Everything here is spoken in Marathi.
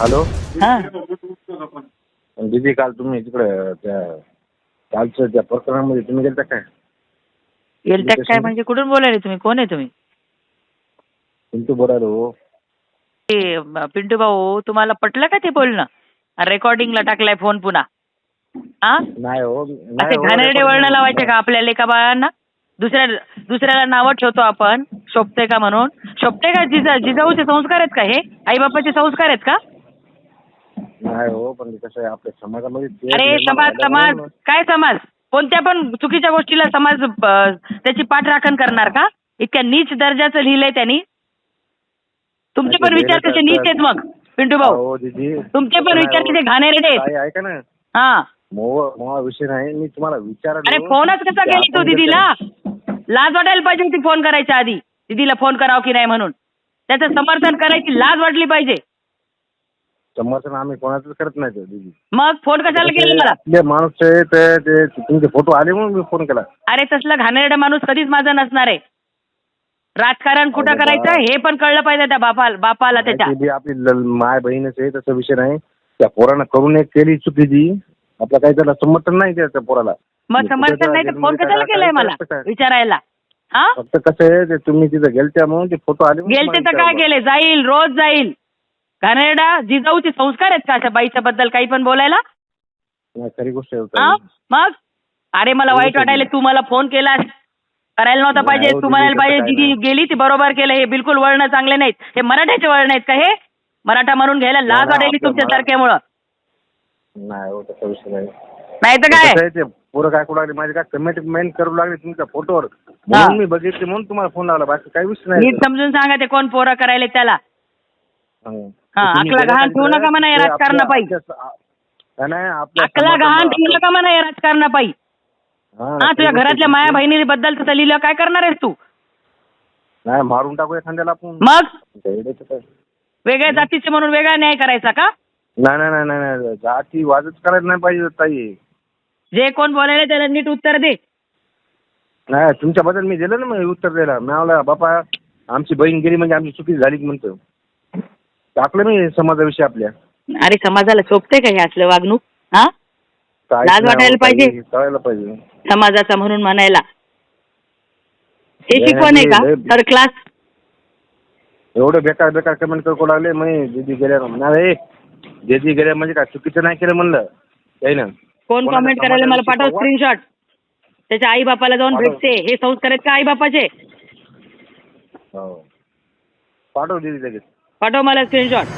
हॅलो? हा. दीदी काल तुम्ही तिकडे त्या कालचं त्या प्रकरणामध्ये तुम्ही गेलता काय? एलटॅक काय? म्हणजे कुठून बोलायले तुम्ही? कोण आहे तुम्ही? तुमचं बोलायला. हो ते म, पिंटू भाऊ तुम्हाला पटलं का ते बोलणं? रेकॉर्डिंगला टाकलाय फोन पुन्हा. हा नाही हो असे हो, घाणेरडे वळण. लावायचे का आपल्या लेखा बाळांना दुसऱ्या दुसऱ्याला नावं ठेवतो आपण. शोभते का म्हणून? शोभते का जिजा जिजाऊचे संस्कार आहेत का हे? आई बापाचे संस्कार आहेत का? नाही हो पण कसं आहे आपल्या समाजामध्ये ते अरे निर्माण समाज समाज. काय समाज? कोणत्या पण चुकीच्या गोष्टीला समाज अ, त्याची पाठराखण करणार का? इतक्या नीच दर्जाचं लिहिलंय त्यांनी. तुमचे पण विचार कसे नीच आहेत मग पिंटू भाऊ? हो दीदी तुमचे पण विचार. किती घाणेरडे आहेत? ताई, ऐका ना. हा. मोह मोहा विषय नाही मी तुम्हाला विचारलं अरे फोनच कसा केली तू दीदीला? लाज वाटायला पाहिजे होती फोन करायच्या आधी. दीदीला फोन करावं की नाही म्हणून. त्याचं समर्थन करायची लाज वाटली पाहिजे. समर्थन आम्ही कोणाचंच करत नाही तो दीदी मग फोन कशाला केला मला माणूस ते ते तुमचे फोटो आले म्हणून मी फोन केला. अरे तसलं घाणेरडा माणूस कधीच माझा नसणार आहे. राजकारण कुठं अरे करायचं. हे पण कळलं पाहिजे त्या बापाला बापाला त्याच्या. ते बी आपली माय बहीणच आहे तसा विषय नाही. त्या पोरानं करून एक केली चुकीची आपलं काही त्याला समर्थन नाही त्या त्या पोराला. मग समर्थन नाही तर फोन कशाला केलाय मला? विचारायला? हा? फक्त कसं आहे ते तुम्ही तिथं गेलत्या म्हणून ते फोटो आले म्हणून गेलते तर तुम्हाला काय विचारलं. केले जाईल रोज जाईल. घाणेरडा जिजाऊचे संस्कार आहेत का अशा बाईच्या बद्दल काही पण बोलायला? नाही, खरी गोष्ट आहे हा? ताई. मग? अरे मला हो, वाईट वाटायला तू मला फोन केलास. करायला नव्हता नाही, पाहिजे. हो, तू म्हणायला पाहिजे काय दिदी नाही. गेली ती बरोबर केलं. हे बिलकुल वळणं चांगले नाहीत. हे मराठ्याचे वळण आहेत का हे? मराठा म्हणून घ्यायला लाज वाटायली तुमच्या मरा- सारख्यामुळं. नाही हो तसा विषय नाही. नाही तर काय? कसं आहे ते पोरं काय करू लागले माझे काय कमेंट करू लागले तुमच्या फोटोवर? म्हणून मी बघितले म्हणून तुम्हाला फोन लावला. बाकी काही विषय नाही. नीट समजून सांगा ते कोण पोरं करायले त्याला. अकला गेल्या गहाण का ठेवू? नका म्हणा या नाही आपल्या अकला गहाण ठेवू नका म्हणा या राजकारणापायी हा, हा तुझ्या घरातल्या. माया बहिणीबद्दल तसं लिहिलं काय करणार आहेस तू? नाही मारून टाकू एखाद्याला आपण. मग? वेगळ्या जातीचे म्हणून वेगळा न्याय करायचा का? नाही नाही नाही नाही जाती वाजच करायला नाही पाहिजे ताई. जे कोण बोलायला त्याला नीट उत्तर दे. नाही तुमच्याबद्दल मी दिलं ना मग उत्तर द्यायला. मी म्हणला बापा आमची बहीण गेली म्हणजे आमची चुकी झाली म्हणतो. टाकलं मी समाजाविषयी आपल्या. अरे समाजाला शोभते का हे असलं वागणूक? हा? काय लाज वाटायला हो, ताई, पाहिजे. कळायला पाहिजे. समाजाचा म्हणून म्हणायला. हे शिकवण आहे का? थर्ड क्लास एवढं बेकार बेकार कमेंट करू लागले मग दीदी गेल्या नाही दीदी गेल्या म्हणजे काय चुकीचं नाही केलं म्हणलं? काही ना कोण कोणाला कमेंट करायला मला पाठव स्क्रीनशॉट त्याच्या आई बापाला जाऊन पाठव. भेटते. हे संस्कार आहेत का आई बापाचे हो. पाठव दीदी लगेच. पाठव मला स्क्रीनशॉट